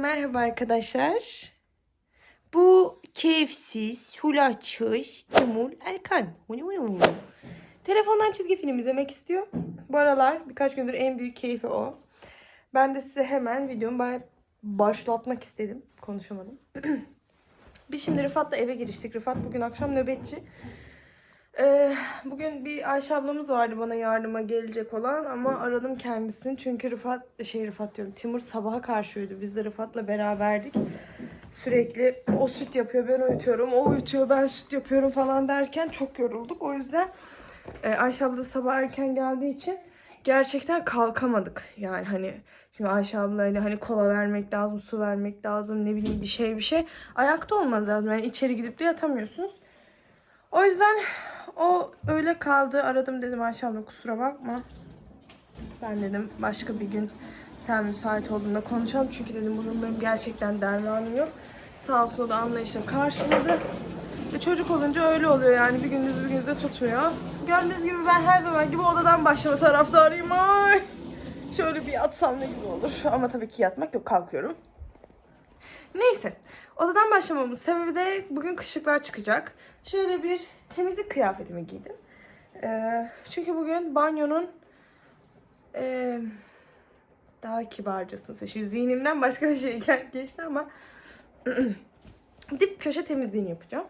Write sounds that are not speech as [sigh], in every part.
merhaba arkadaşlar. Bu keyifsiz, hulaçış, Timur uni. Telefondan çizgi film izlemek istiyor. Bu aralar birkaç gündür en büyük keyfi o. Ben de size hemen videomu ba- başlatmak istedim. Konuşamadım. [clears throat] Biz şimdi Rıfat'la eve giriştik. Rıfat bugün akşam nöbetçi. Ee, bugün bir Ayşe ablamız vardı bana yardıma gelecek olan ama aradım kendisini. Çünkü Rıfat şey Rıfat diyorum Timur sabaha karşıydı. Biz de Rıfat'la beraberdik. Sürekli o süt yapıyor ben uyutuyorum. O uyutuyor ben süt yapıyorum falan derken çok yorulduk. O yüzden e, Ayşe abla sabah erken geldiği için gerçekten kalkamadık. Yani hani şimdi Ayşe ablayla hani kola vermek lazım su vermek lazım ne bileyim bir şey bir şey. Ayakta olmaz lazım. Yani içeri gidip de yatamıyorsunuz. O yüzden o öyle kaldı. Aradım dedim Ayşe abla kusura bakma. Ben dedim başka bir gün sen müsait olduğunda konuşalım. Çünkü dedim bugün benim gerçekten dermanım yok. Sağ olsun o da anlayışla karşıladı. E çocuk olunca öyle oluyor yani bir gündüz bir gündüz de tutmuyor. Gördüğünüz gibi ben her zaman gibi odadan başlama taraftarıyım. Ay. Şöyle bir yatsam ne gibi olur. Ama tabii ki yatmak yok kalkıyorum. Neyse. Odadan başlamamın sebebi de bugün kışlıklar çıkacak. Şöyle bir temizlik kıyafetimi giydim. Ee, çünkü bugün banyonun ee, daha kibarcasını seçiyor. Zihnimden başka bir şey geçti ama [clears throat] dip köşe temizliğini yapacağım.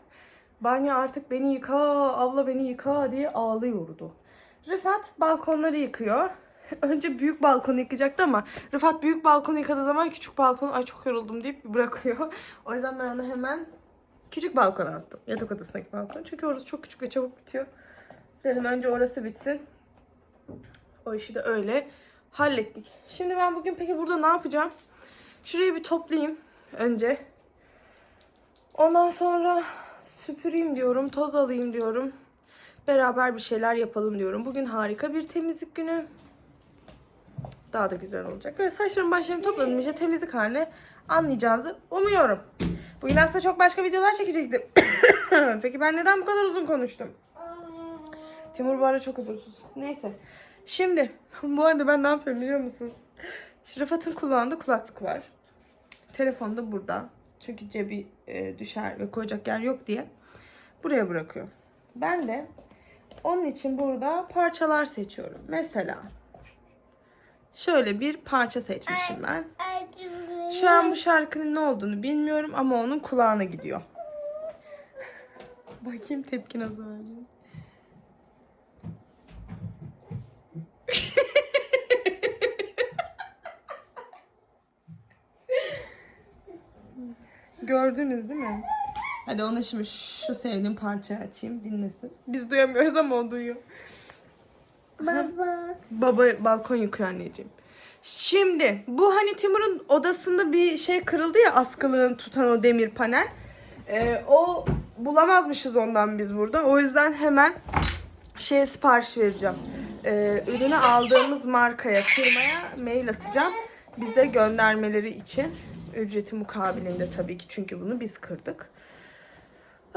Banyo artık beni yıka, abla beni yıka diye ağlıyordu. Rıfat balkonları yıkıyor. [laughs] Önce büyük balkonu yıkacaktı ama Rıfat büyük balkonu yıkadığı zaman küçük balkonu ay çok yoruldum deyip bırakıyor. [laughs] O yüzden ben onu hemen küçük balkona attım. Yatak odasındaki balkon. Çünkü orası çok küçük ve çabuk bitiyor. Dedim önce orası bitsin. O işi de öyle hallettik. Şimdi ben bugün peki burada ne yapacağım? Şurayı bir toplayayım önce. Ondan sonra süpüreyim diyorum, toz alayım diyorum. Beraber bir şeyler yapalım diyorum. Bugün harika bir temizlik günü. Daha da güzel olacak. Böyle saçlarımı başlarımı topladım. İşte temizlik haline anlayacağınızı umuyorum. Bugün aslında çok başka videolar çekecektim. [coughs] Peki ben neden bu kadar uzun konuştum? Timur bu arada çok huzursuz. Neyse. Şimdi [laughs] bu arada ben ne yapıyorum biliyor musunuz? Rıfat'ın kulağında kulaklık var. Telefon da burada. Çünkü cebi e, düşer ve koyacak yer yok diye. Buraya bırakıyor. Ben de onun için burada parçalar seçiyorum. Mesela şöyle bir parça seçmişim ben. Şu an bu şarkının ne olduğunu bilmiyorum ama onun kulağına gidiyor. Bakayım tepki nasıl verecek. Gördünüz değil mi? Hadi ona şimdi şu sevdiğim parçayı açayım dinlesin. Biz duyamıyoruz ama o duyuyor. Baba. Baba balkon yıkıyor anneciğim. Şimdi bu hani Timur'un odasında bir şey kırıldı ya askılığın tutan o demir panel. Ee, o bulamazmışız ondan biz burada. O yüzden hemen şeye sipariş vereceğim. Ee, ürünü aldığımız markaya, firmaya mail atacağım. Bize göndermeleri için. Ücreti mukabilinde tabii ki çünkü bunu biz kırdık.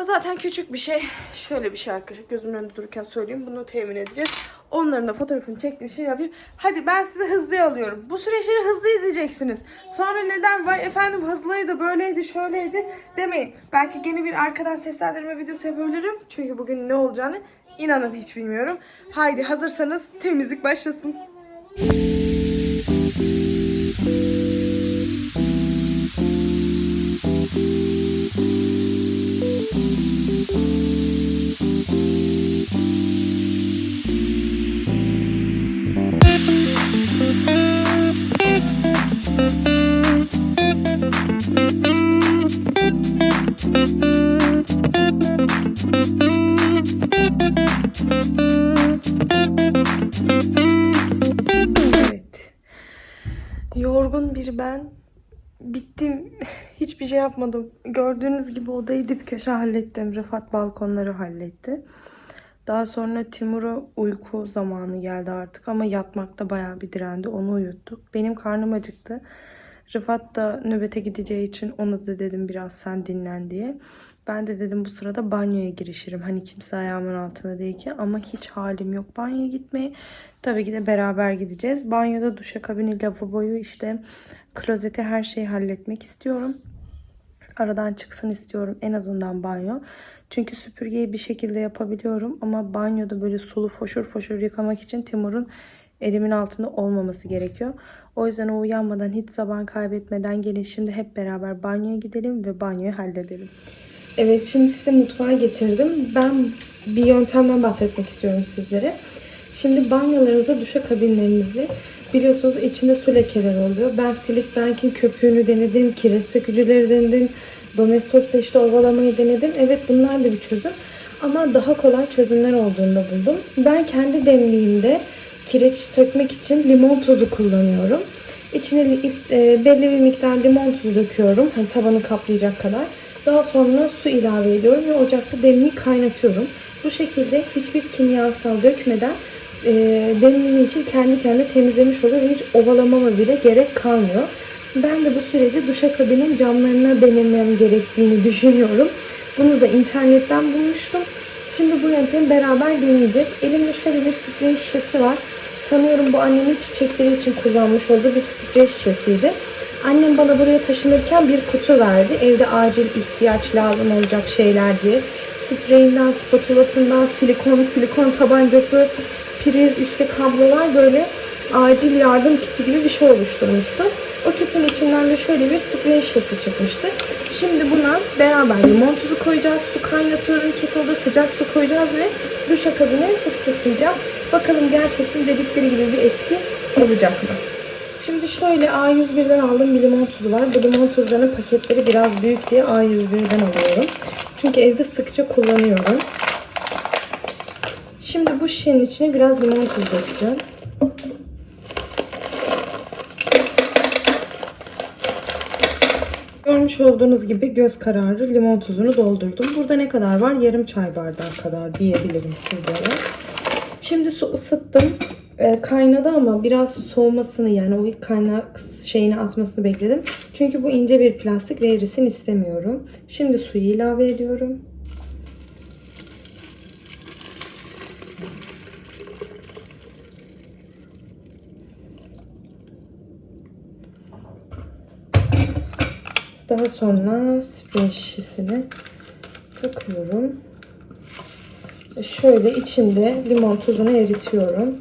Zaten küçük bir şey. Şöyle bir şey arkadaşlar. Gözümün önünde dururken söyleyeyim. Bunu temin edeceğiz. Onların da fotoğrafını çektiğim şey yapayım. Hadi ben sizi hızlı alıyorum. Bu süreçleri hızlı izleyeceksiniz. Sonra neden vay efendim hızlıydı, böyleydi, şöyleydi demeyin. Belki yeni bir arkadan seslendirme videosu yapabilirim. Çünkü bugün ne olacağını inanın hiç bilmiyorum. Haydi hazırsanız temizlik başlasın. Ben. Bittim. [laughs] Hiçbir şey yapmadım. Gördüğünüz gibi odayı dip köşe hallettim. Rıfat balkonları halletti. Daha sonra Timur'a uyku zamanı geldi artık ama yatmakta bayağı bir direndi. Onu uyuttuk. Benim karnım acıktı. Rıfat da nöbete gideceği için ona da dedim biraz sen dinlen diye. Ben de dedim bu sırada banyoya girişirim. Hani kimse ayağımın altında değil ki. Ama hiç halim yok banyoya gitmeye. Tabii ki de beraber gideceğiz. Banyoda duşakabini, lavaboyu işte klozeti her şeyi halletmek istiyorum. Aradan çıksın istiyorum en azından banyo. Çünkü süpürgeyi bir şekilde yapabiliyorum. Ama banyoda böyle sulu foşur foşur yıkamak için Timur'un elimin altında olmaması gerekiyor. O yüzden o uyanmadan hiç zaman kaybetmeden gelin şimdi hep beraber banyoya gidelim ve banyoyu halledelim. Evet şimdi size mutfağa getirdim. Ben bir yöntemden bahsetmek istiyorum sizlere. Şimdi banyolarınıza duşakabinlerinizi biliyorsunuz içinde su lekeleri oluyor. Ben Silk Bank'in köpüğünü denedim, kireç sökücüleri denedim, Domestos'ta işte ovalamayı denedim. Evet bunlar da bir çözüm. Ama daha kolay çözümler olduğunu da buldum. Ben kendi demliğimde kireç sökmek için limon tuzu kullanıyorum. İçine e, belli bir miktar limon tuzu döküyorum. Hani tabanı kaplayacak kadar. Daha sonra su ilave ediyorum ve ocakta demliği kaynatıyorum. Bu şekilde hiçbir kimyasal dökmeden e, demliğim için kendi kendine temizlemiş oluyor ve hiç ovalamama bile gerek kalmıyor. Ben de bu süreci duşakabinin camlarına denemem gerektiğini düşünüyorum. Bunu da internetten bulmuştum. Şimdi bu yöntemi beraber deneyeceğiz. Elimde şöyle bir sprey şişesi var. Sanıyorum bu annemin çiçekleri için kullanmış olduğu bir sprey şişesiydi. Annem bana buraya taşınırken bir kutu verdi. Evde acil ihtiyaç lazım olacak şeyler diye. Spreyinden, spatulasından, silikon, silikon tabancası, priz, işte kablolar böyle acil yardım kiti gibi bir şey oluşturmuştu. O kitin içinden de şöyle bir sprey şişesi çıkmıştı. Şimdi buna beraber limon tuzu koyacağız. Su kaynatıyorum. Kettle'da sıcak su koyacağız ve duşakabine fısfıslayacağım. Bakalım gerçekten dedikleri gibi bir etki olacak mı? Şimdi şöyle A101'den aldığım bir limon tuzu var. Bu limon tuzlarının paketleri biraz büyük diye A101'den alıyorum. Çünkü evde sıkça kullanıyorum. Şimdi bu şişenin içine biraz limon tuzu dökeceğim. Görmüş olduğunuz gibi göz kararı limon tuzunu doldurdum. Burada ne kadar var? Yarım çay bardağı kadar diyebilirim sizlere. Şimdi su ısıttım. E, kaynadı ama biraz soğumasını yani o ilk kaynak şeyini atmasını bekledim. Çünkü bu ince bir plastik ve erisin istemiyorum. Şimdi suyu ilave ediyorum. Daha sonra sprey şişesini takıyorum. Şöyle içinde limon tuzunu eritiyorum.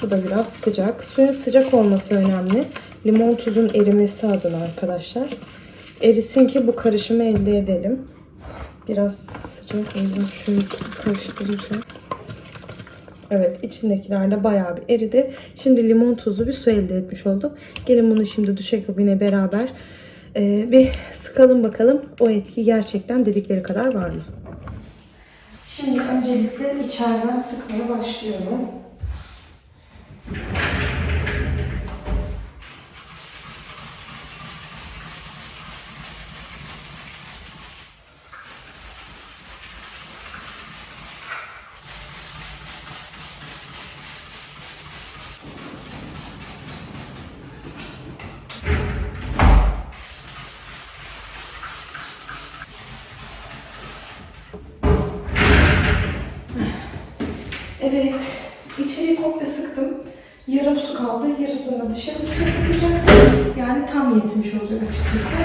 Su da biraz sıcak. Suyun sıcak olması önemli. Limon tuzun erimesi adına arkadaşlar. Erisin ki bu karışımı elde edelim. Biraz sıcak o yüzden karıştıracağım. Evet içindekiler de bayağı bir eridi. Şimdi limon tuzlu bir su elde etmiş olduk. Gelin bunu şimdi duşakabine beraber e, bir sıkalım bakalım. O etki gerçekten dedikleri kadar var mı? Şimdi öncelikle içeriden sıkmaya başlıyorum. Kaldı, yarısını da dışarı içine sıkacağım. Yani tam yetmiş olacak açıkçası.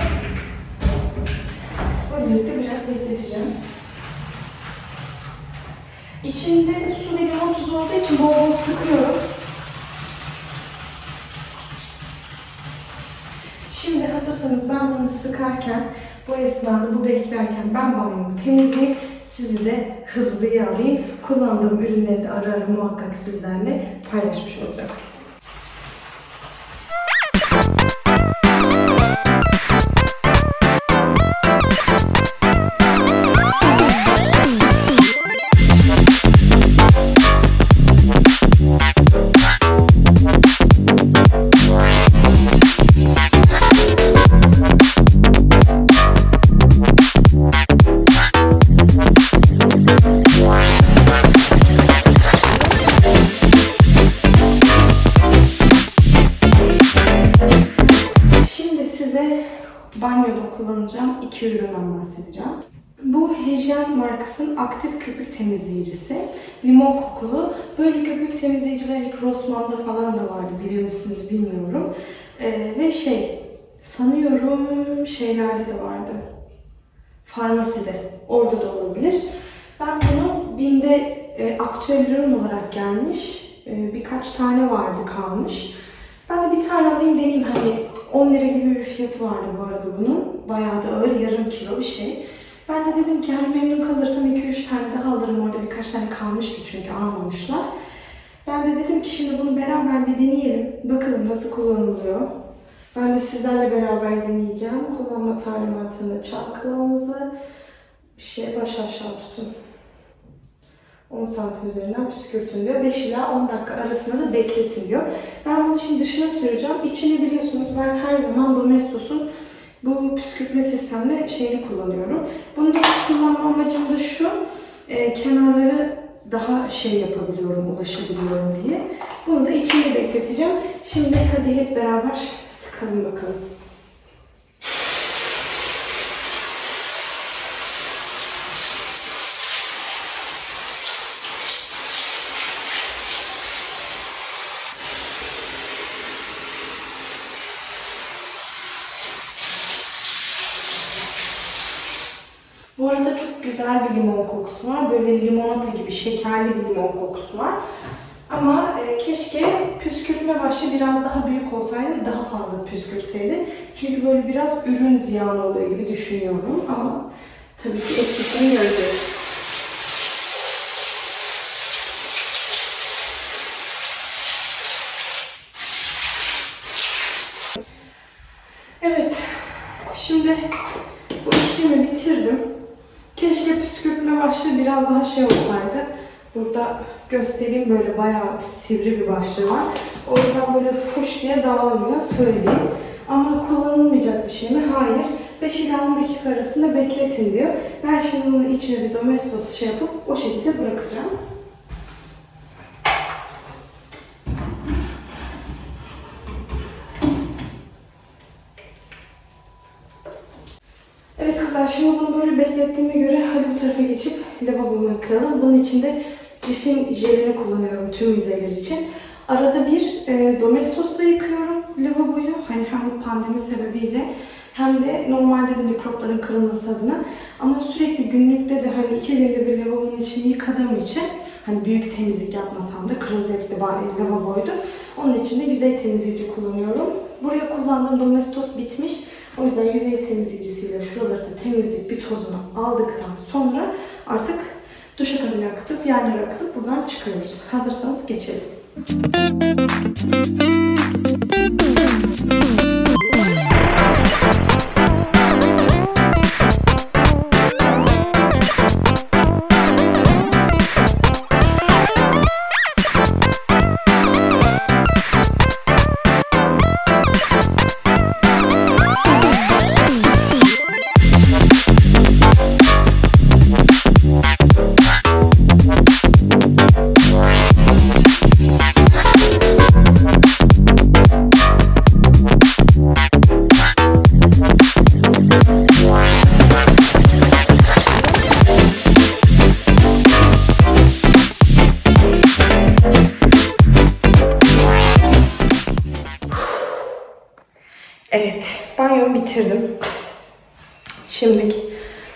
Böylelikle biraz bekleteceğim. İçinde su ve limon tuzu olduğu için bol bol sıkıyorum. Şimdi hazırsanız ben bunu sıkarken, bu esnada, bu beklerken ben banyomu temizleyeyim. Sizi de hızlıya alayım. Kullandığım ürünleri de ara ara muhakkak sizlerle paylaşmış olacağım. Markasının aktif köpük temizleyicisi. Limon kokulu. Böyle köpük temizleyiciler ilk Rossmann'da falan da vardı bilir misiniz bilmiyorum. Ee, ve şey sanıyorum şeylerde de vardı. Farmaside. Orada da olabilir. Ben bunu BİM'de e, aktüel ürün olarak gelmiş. E, birkaç tane vardı kalmış. Ben de bir tane alayım deneyeyim. Hani 10 lira gibi bir fiyatı vardı bu arada bunun. Bayağı da ağır yarım kilo bir şey. Ben de dedim ki hani memnun kalırsam 2-3 tane daha alırım. Orada birkaç tane kalmıştı çünkü almamışlar. Ben de dedim ki şimdi bunu beraber bir deneyelim. Bakalım nasıl kullanılıyor. Ben de sizlerle beraber deneyeceğim. Kullanma talimatını, çark kılavumuzu bir şeye baş aşağı tutun. 10 santim üzerinden püskürtün diyor. 5 ila 10 dakika arasında da bekletin diyor. Ben bunu şimdi dışına süreceğim. İçini biliyorsunuz ben her zaman Domestos'un bu püskürtme sistemli şeyini kullanıyorum. Bunu da kullanma amacım da şu. e, kenarları daha şey yapabiliyorum, ulaşabiliyorum diye. Bunu da içinde bekleteceğim. Şimdi hadi hep beraber sıkalım bakalım. Bu güzel bir limon kokusu var. Böyle limonata gibi şekerli bir limon kokusu var. Ama e, keşke püskürtme başlı biraz daha büyük olsaydı daha fazla püskürtseydi. Çünkü böyle biraz ürün ziyanı oluyor gibi düşünüyorum. Ama tabii ki etkisini göreceğiz. Evet. Şimdi bu işlemi bitirdim. Keşke püskürtme başlığı biraz daha şey olsaydı. Burada göstereyim böyle bayağı sivri bir başlığı var. O yüzden böyle fuş diye dağılmıyor söyleyeyim. Ama kullanılmayacak bir şey mi? Hayır. 5 ila 10 dakika arasında bekletin diyor. Ben şimdi bunu içine bir domestos şey yapıp o şekilde bırakacağım. Evet kızlar şimdi bunu böyle beklettiğime göre hadi bu tarafa geçip lavabomu yıkayalım. Bunun için de Cif'in jelini kullanıyorum tüm yüzeyler için. Arada bir e, Domestos'ta yıkıyorum lavaboyu. Hani hem bu pandemi sebebiyle hem de normalde de mikropların kırılması adına. Ama sürekli günlükte de hani iki günde bir lavabonun içini yıkadığım için hani büyük temizlik yapmasam da klozetli bari lavaboydu. Onun için de yüzey temizleyici kullanıyorum. Buraya kullandığım Domestos bitmiş. O yüzden yüzey temizleyicisiyle şuraları da temizleyip bir tozunu aldıktan sonra artık duşakabine akıtıp yerlere akıtıp buradan çıkıyoruz. Hazırsanız geçelim. Bitirdim. Şimdilik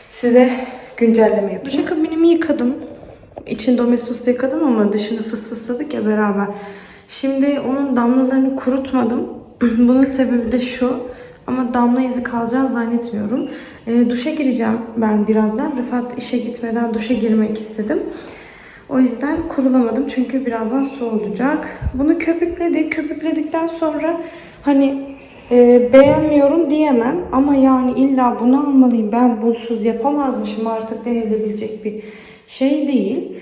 size güncelleme yapacağım. Duşakabinimi yıkadım. İçini domestos yıkadım ama dışını fıs fısladık ya beraber. Şimdi onun damlalarını kurutmadım. [clears throat] Bunun sebebi de şu. Ama damla izi kalacağını zannetmiyorum. E, duşa gireceğim ben birazdan. Rıfat işe gitmeden duşa girmek istedim. O yüzden kurulamadım çünkü birazdan su olacak. Bunu köpükledik. Köpükledikten sonra hani e, beğenmiyorum diyemem ama yani illa bunu almalıyım ben bunsuz yapamazmışım artık denilebilecek bir şey değil.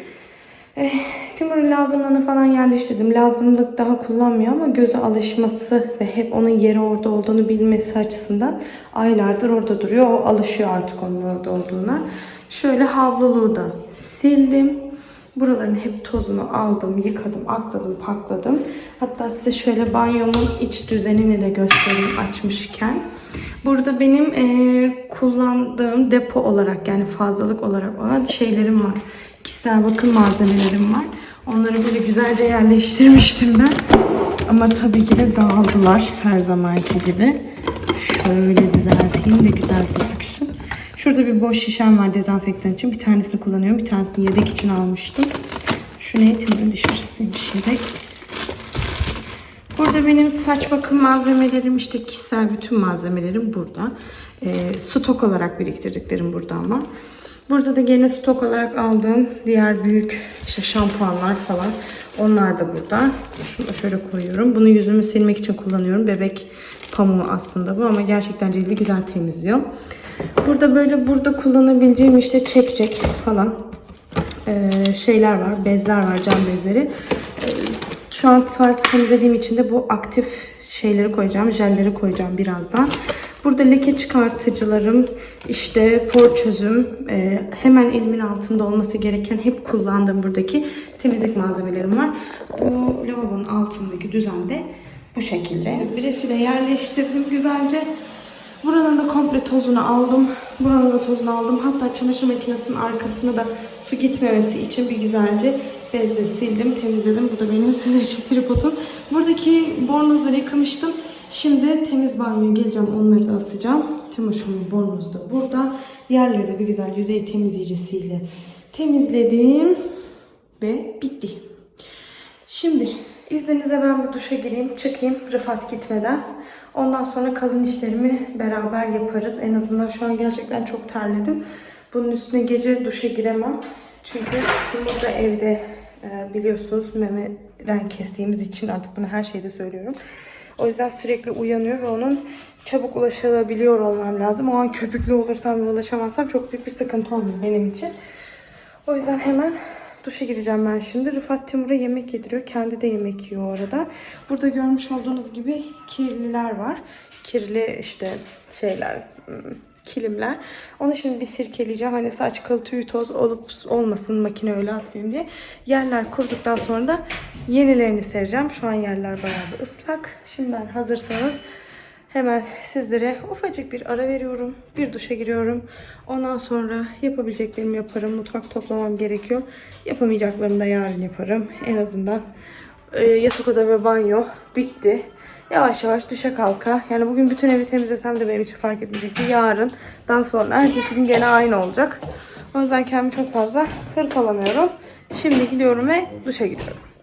Eh, Timur'un lazımlığını falan yerleştirdim. Lazımlık daha kullanmıyor ama göze alışması ve hep onun yeri orada olduğunu bilmesi açısından aylardır orada duruyor. O alışıyor artık onun orada olduğuna. Şöyle havluluğu da sildim. Buraların hep tozunu aldım, yıkadım, akladım, pakladım. Hatta size şöyle banyomun iç düzenini de göstereyim açmışken. Burada benim eee, kullandığım depo olarak yani fazlalık olarak olan şeylerim var. Kişisel bakım malzemelerim var. Onları böyle güzelce yerleştirmiştim ben. Ama tabii ki de dağıldılar her zamanki gibi. Şöyle düzelteyim de güzel gözüksün. Şurada bir boş şişem var dezenfektan için. Bir tanesini kullanıyorum. Bir tanesini yedek için almıştım. Şu ne? Timur'un diş fırçasıymış yedek. Burada benim saç bakım malzemelerim işte kişisel bütün malzemelerim burada. Ee, stok olarak biriktirdiklerim burada ama. Burada da gene stok olarak aldığım diğer büyük işte şampuanlar falan. Onlar da burada. Şunu da şöyle koyuyorum. Bunu yüzümü silmek için kullanıyorum. Bebek pamuğu aslında bu ama gerçekten cildi güzel temizliyor. Burada böyle burada kullanabileceğim işte çek çek falan ee, şeyler var. Bezler var. Cam bezleri. Ee, şu an tuvaleti temizlediğim için de bu aktif şeyleri koyacağım. Jelleri koyacağım birazdan. Burada leke çıkartıcılarım, işte por çözüm, e, hemen elimin altında olması gereken hep kullandığım buradaki temizlik malzemelerim var. Bu lavabonun altındaki düzende bu şekilde. Brefi de yerleştirdim güzelce. Buranın da komple tozunu aldım. Buranın da tozunu aldım. Hatta çamaşır makinesinin arkasını da su gitmemesi için bir güzelce bezle sildim, temizledim. Bu da benim [laughs] sizler için tripodum. Buradaki bornozları yıkamıştım. Şimdi temiz banyoya geleceğim. Onları da asacağım. Çamaşırın bornozu da burada. Yerleri de bir güzel yüzey temizleyicisiyle temizledim. Ve bitti. Şimdi izninizle ben bu duşa gireyim, çıkayım Rıfat gitmeden. Ondan sonra kalın işlerimi beraber yaparız. En azından şu an gerçekten çok terledim. Bunun üstüne gece duşa giremem. Çünkü Timur da evde e, biliyorsunuz memeden kestiğimiz için artık bunu her şeyde söylüyorum. O yüzden sürekli uyanıyor ve onun çabuk ulaşılabiliyor olmam lazım. O an köpüklü olursam ve ulaşamazsam çok büyük bir sıkıntı olur benim için. O yüzden hemen duşa gireceğim ben şimdi. Rıfat Timur'a yemek yediriyor. Kendi de yemek yiyor o arada. Burada görmüş olduğunuz gibi kirliler var. Kirli işte şeyler, hmm, kilimler. Onu şimdi bir sirkeleyeceğim. Hani saç kıl tüy toz olup olmasın makine öyle atmayayım diye. Yerler kurduktan sonra da yenilerini sereceğim. Şu an yerler bayağı bir ıslak. Şimdi ben hazırsanız Hemen sizlere ufacık bir ara veriyorum. Bir duşa giriyorum. Ondan sonra yapabileceklerimi yaparım. Mutfak toplamam gerekiyor. Yapamayacaklarımı da yarın yaparım. En azından e, yatak oda ve banyo bitti. Yavaş yavaş duşa kalka. Yani bugün bütün evi temizlesem de benim için fark etmeyecekti. Yarından sonra ertesi gün gene aynı olacak. O yüzden kendimi çok fazla hırpalamıyorum. Şimdi gidiyorum ve duşa gidiyorum.